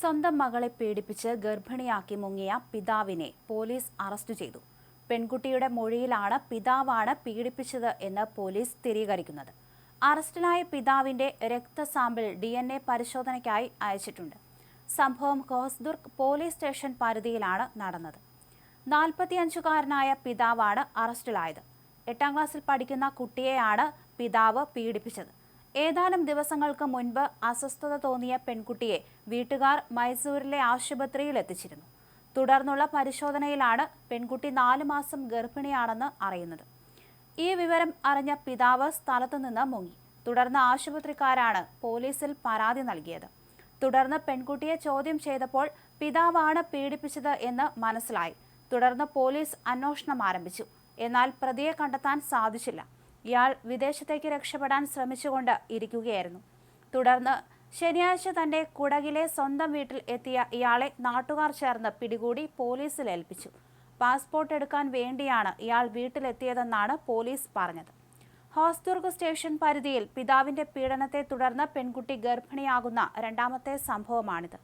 സ്വന്തം മകളെ പീഡിപ്പിച്ച് ഗർഭിണിയാക്കി മുങ്ങിയ പിതാവിനെ പോലീസ് അറസ്റ്റ് ചെയ്തു. പെൺകുട്ടിയുടെ മൊഴിയിലാണ് പിതാവാണ് പീഡിപ്പിച്ചത് എന്ന് പോലീസ് സ്ഥിരീകരിക്കുന്നത്. അറസ്റ്റിലായ പിതാവിന്റെ രക്തസാമ്പിൾ ഡി എൻ എ പരിശോധനയ്ക്കായി അയച്ചിട്ടുണ്ട്. സംഭവം ഖോസ്ദുർഗ് പോലീസ് സ്റ്റേഷൻ പരിധിയിലാണ് നടന്നത്. നാൽപ്പത്തിയഞ്ചുകാരനായ പിതാവാണ് അറസ്റ്റിലായത്. എട്ടാം ക്ലാസ്സിൽ പഠിക്കുന്ന കുട്ടിയെയാണ് പിതാവ് പീഡിപ്പിച്ചത്. ഏതാനും ദിവസങ്ങൾക്ക് മുൻപ് അസ്വസ്ഥത തോന്നിയ പെൺകുട്ടിയെ വീട്ടുകാർ മൈസൂരിലെ ആശുപത്രിയിൽ എത്തിച്ചിരുന്നു. തുടർന്നുള്ള പരിശോധനയിലാണ് പെൺകുട്ടി നാലു മാസം ഗർഭിണിയാണെന്ന് അറിയുന്നത്. ഈ വിവരം അറിഞ്ഞ പിതാവ് സ്ഥലത്തുനിന്ന് മുങ്ങി. തുടർന്ന് ആശുപത്രിക്കാരാണ് പോലീസിൽ പരാതി നൽകിയത്. തുടർന്ന് പെൺകുട്ടിയെ ചോദ്യം ചെയ്തപ്പോൾ പിതാവാണ് പീഡിപ്പിച്ചത് എന്ന് മനസ്സിലായി. തുടർന്ന് പോലീസ് അന്വേഷണം ആരംഭിച്ചു. എന്നാൽ പ്രതിയെ കണ്ടെത്താൻ സാധിച്ചില്ല. ഇയാൾ വിദേശത്തേക്ക് രക്ഷപ്പെടാൻ ശ്രമിച്ചുകൊണ്ട് ഇരിക്കുകയായിരുന്നു. തുടർന്ന് ശനിയാഴ്ച തന്റെ കുടകിലെ സ്വന്തം വീട്ടിൽ എത്തിയ ഇയാളെ നാട്ടുകാർ ചേർന്ന് പിടികൂടി പോലീസിൽ ഏൽപ്പിച്ചു. പാസ്പോർട്ട് എടുക്കാൻ വേണ്ടിയാണ് ഇയാൾ വീട്ടിലെത്തിയതെന്നാണ് പോലീസ് പറഞ്ഞത്. ഹോസ്ദുർഗ് സ്റ്റേഷൻ പരിധിയിൽ പിതാവിന്റെ പീഡനത്തെ തുടർന്ന് പെൺകുട്ടി ഗർഭിണിയാകുന്ന രണ്ടാമത്തെ സംഭവമാണിത്.